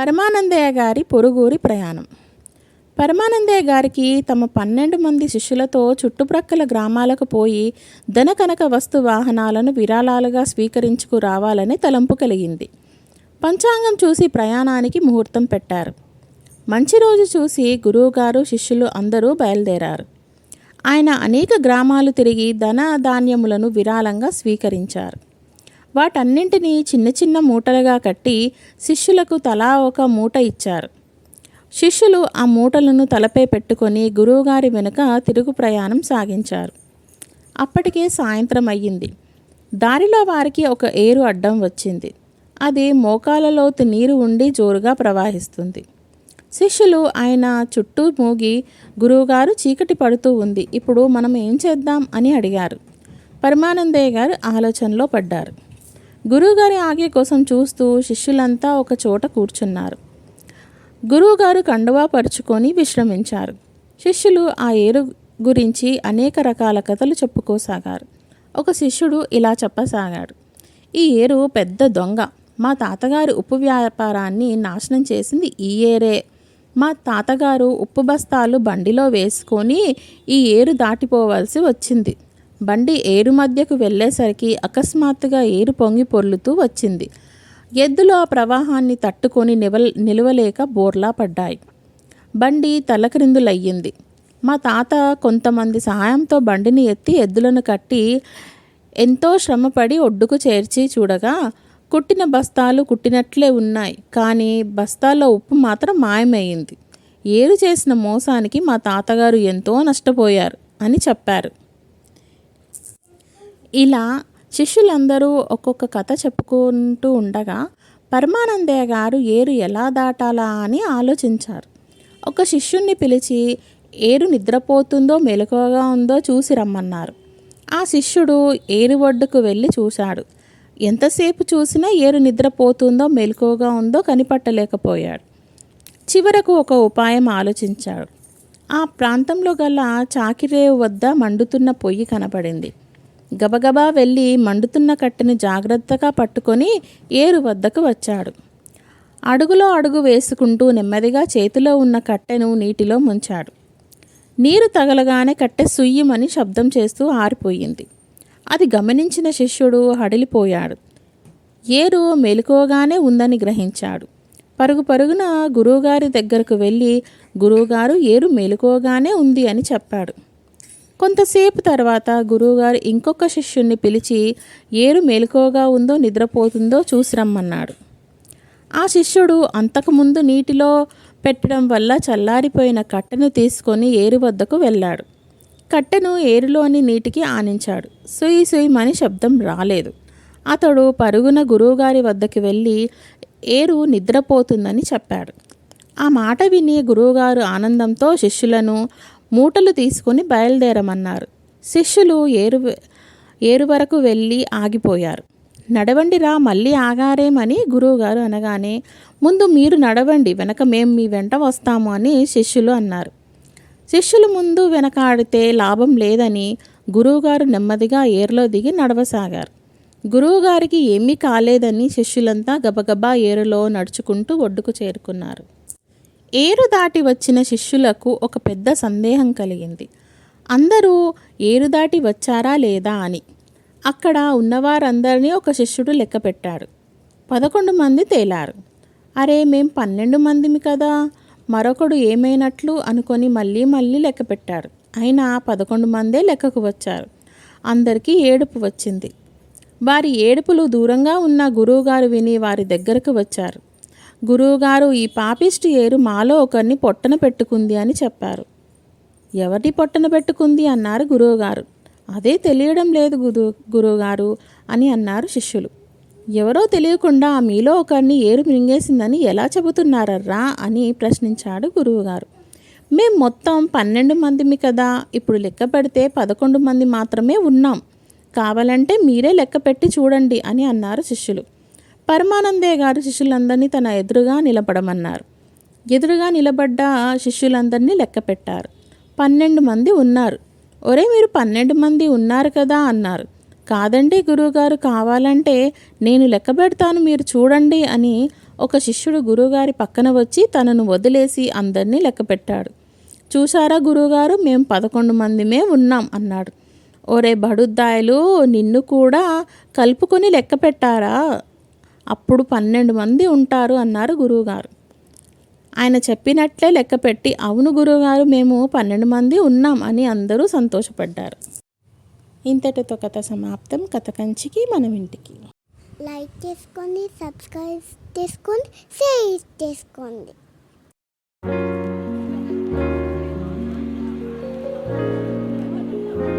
పరమానందయ్య గారి పొరుగురి ప్రయాణం. పరమానందయ్య గారికి తమ పన్నెండు మంది శిష్యులతో చుట్టుప్రక్కల గ్రామాలకు పోయి ధన కనక వస్తు వాహనాలను విరాళాలుగా స్వీకరించుకు రావాలని తలంపు కలిగింది. పంచాంగం చూసి ప్రయాణానికి ముహూర్తం పెట్టారు. మంచి రోజు చూసి గురువుగారు శిష్యులు అందరూ బయలుదేరారు. ఆయన అనేక గ్రామాలు తిరిగి ధన ధాన్యములను విరాళంగా స్వీకరించారు. వాటన్నింటినీ చిన్న చిన్న మూటలుగా కట్టి శిష్యులకు తలా ఒక మూట ఇచ్చారు. శిష్యులు ఆ మూటలను తలపై పెట్టుకొని గురువుగారి వెనుక తిరుగు ప్రయాణం సాగించారు. అప్పటికే సాయంత్రం అయ్యింది. దారిలో వారికి ఒక ఏరు అడ్డం వచ్చింది. అది మోకాలలోతు నీరు ఉండి జోరుగా ప్రవహిస్తుంది. శిష్యులు ఆయన చుట్టూ మూగి గురువుగారు చీకటి పడుతూ ఉంది. ఇప్పుడు మనం ఏం చేద్దాం అని అడిగారు. పరమానందయ్య గారు ఆలోచనలో పడ్డారు. గురువుగారి ఆజ్ఞ కోసం చూస్తూ శిష్యులంతా ఒక చోట కూర్చున్నారు. గురువుగారు కండువా పరుచుకొని విశ్రమించారు. శిష్యులు ఆ ఏరు గురించి అనేక రకాల కథలు చెప్పుకోసాగారు. ఒక శిష్యుడు ఇలా చెప్పసాగాడు. ఈ ఏరు పెద్ద దొంగ. మా తాతగారి ఉప్పు వ్యాపారాన్ని నాశనం చేసింది ఈ ఏరే. మా తాతగారు ఉప్పు బస్తాలు బండిలో వేసుకొని ఈ ఏరు దాటిపోవాల్సి వచ్చింది. బండి ఏరు మధ్యకు వెళ్ళేసరికి అకస్మాత్తుగా ఏరు పొంగి పొర్లుతూ వచ్చింది. ఎద్దులు ఆ ప్రవాహాన్ని తట్టుకొని నివల్ నిలవలేక బోర్లా పడ్డాయి. బండి తలక్రిందులయ్యింది. మా తాత కొంతమంది సహాయంతో బండిని ఎత్తి ఎద్దులను కట్టి ఎంతో శ్రమపడి ఒడ్డుకు చేర్చి చూడగా కుట్టిన బస్తాలు కుట్టినట్లే ఉన్నాయి కానీ బస్తాల్లో ఉప్పు మాత్రం మాయమైంది. ఏరు చేసిన మోసానికి మా తాతగారు ఎంతో నష్టపోయారు అని చెప్పారు. ఇలా శిష్యులందరూ ఒక్కొక్క కథ చెప్పుకుంటూ ఉండగా పరమానందయ్య గారు ఏరు ఎలా దాటాలా అని ఆలోచించారు. ఒక శిష్యుణ్ణి పిలిచి ఏరు నిద్రపోతుందో మెలకువగా ఉందో చూసి రమ్మన్నారు. ఆ శిష్యుడు ఏరు ఒడ్డుకు వెళ్ళి చూశాడు. ఎంతసేపు చూసినా ఏరు నిద్రపోతుందో మెలకువగా ఉందో కనిపట్టలేకపోయాడు. చివరకు ఒక ఉపాయం ఆలోచించాడు. ఆ ప్రాంతంలో గల చాకిరేవు వద్ద మండుతున్న పొయ్యి కనపడింది. గబగబా వెళ్ళి మండుతున్న కట్టెను జాగ్రత్తగా పట్టుకొని ఏరు వద్దకు వచ్చాడు. అడుగులో అడుగు వేసుకుంటూ నెమ్మదిగా చేతిలో ఉన్న కట్టెను నీటిలో ముంచాడు. నీరు తగలగానే కట్టె సుయ్యమని శబ్దం చేస్తూ ఆరిపోయింది. అది గమనించిన శిష్యుడు హడిలిపోయాడు. ఏరు మెలుకోగానే ఉందని గ్రహించాడు. పరుగు పరుగున గురువుగారి దగ్గరకు వెళ్ళి గురువుగారు ఏరు మెలుకోగానే ఉంది అని చెప్పాడు. కొంతసేపు తర్వాత గురువుగారు ఇంకొక శిష్యుణ్ణి పిలిచి ఏరు మెలకువగా ఉందో నిద్రపోతుందో చూసి రమ్మన్నాడు. ఆ శిష్యుడు అంతకుముందు నీటిలో పెట్టడం వల్ల చల్లారిపోయిన కట్టెను తీసుకొని ఏరు వద్దకు వెళ్ళాడు. కట్టెను ఏరులోని నీటికి ఆనించాడు. సుయి సుయిమని శబ్దం రాలేదు. అతడు పరుగున గురువుగారి వద్దకు వెళ్ళి ఏరు నిద్రపోతుందని చెప్పాడు. ఆ మాట విని గురువుగారు ఆనందంతో శిష్యులను మూటలు తీసుకుని బయలుదేరమన్నారు. శిష్యులు ఏరు ఏరు వరకు వెళ్ళి ఆగిపోయారు. నడవండిరా మళ్ళీ ఆగారేమని గురువుగారు అనగానే ముందు మీరు నడవండి వెనక మేం మీ వెంట వస్తాము అని శిష్యులు అన్నారు. శిష్యులు ముందు వెనకాడితే లాభం లేదని గురువుగారు నెమ్మదిగా ఏరులో దిగి నడవసాగారు. గురువుగారికి ఏమీ కాలేదని శిష్యులంతా గబగబా ఏరులో నడుచుకుంటూ ఒడ్డుకు చేరుకున్నారు. ఏరు దాటి వచ్చిన శిష్యులకు ఒక పెద్ద సందేహం కలిగింది. అందరూ ఏరు దాటి వచ్చారా లేదా అని. అక్కడ ఉన్నవారందరినీ ఒక శిష్యుడు లెక్క పెట్టాడు. పదకొండు మంది తేలారు. అరే మేం పన్నెండు మందిమి కదా. మరొకడు ఏమైనట్లు అనుకొని మళ్ళీ మళ్ళీ లెక్క పెట్టారు. అయినా పదకొండు మందే లెక్కకు వచ్చారు. అందరికీ ఏడుపు వచ్చింది. వారి ఏడుపులు దూరంగా ఉన్న గురువుగారు విని వారి దగ్గరకు వచ్చారు. గురువుగారు ఈ పాపిష్టి ఏరు మాలో ఒకరిని పొట్టన పెట్టుకుంది అని చెప్పారు. ఎవరి పొట్టన పెట్టుకుంది? అన్నారు గురువుగారు. అదే తెలియడం లేదు గురు గురువుగారు అని అన్నారు శిష్యులు. ఎవరో తెలియకుండా మీలో ఒకరిని ఏరు మింగేసిందని ఎలా చెబుతున్నారర్రా? అని ప్రశ్నించాడు గురువుగారు. మేం మొత్తం పన్నెండు మందిమి కదా ఇప్పుడు లెక్క పెడితే పదకొండు మంది మాత్రమే ఉన్నాం. కావాలంటే మీరే లెక్క పెట్టి చూడండి అని అన్నారు శిష్యులు. పరమానందే గారు శిష్యులందరినీ తన ఎదురుగా నిలబడమన్నారు. ఎదురుగా నిలబడ్డ శిష్యులందరినీ లెక్క పెట్టారు. పన్నెండు మంది ఉన్నారు. ఒరే మీరు పన్నెండు మంది ఉన్నారు కదా అన్నారు. కాదండి గురువుగారు కావాలంటే నేను లెక్క పెడతాను మీరు చూడండి అని ఒక శిష్యుడు గురువుగారి పక్కన వచ్చి తనను వదిలేసి అందరినీ లెక్కపెట్టాడు చూసారా గురువుగారు మేము పదకొండు మందిమే ఉన్నాం అన్నాడు. ఒరే బడుద్దాయలు నిన్ను కూడా కలుపుకొని లెక్క పెట్టారా? అప్పుడు పన్నెండు మంది ఉంటారు అన్నారు గురువుగారు. ఆయన చెప్పినట్లే లెక్క పెట్టి అవును గురువుగారు మేము పన్నెండు మంది ఉన్నాం అని అందరూ సంతోషపడ్డారు. ఇంతటితో కథ సమాప్తం. కథ కంచికి మనం ఇంటికి. లైక్ చేసుకోండి సబ్స్క్రైబ్ చేసుకోండి షేర్ చేసుకోండి.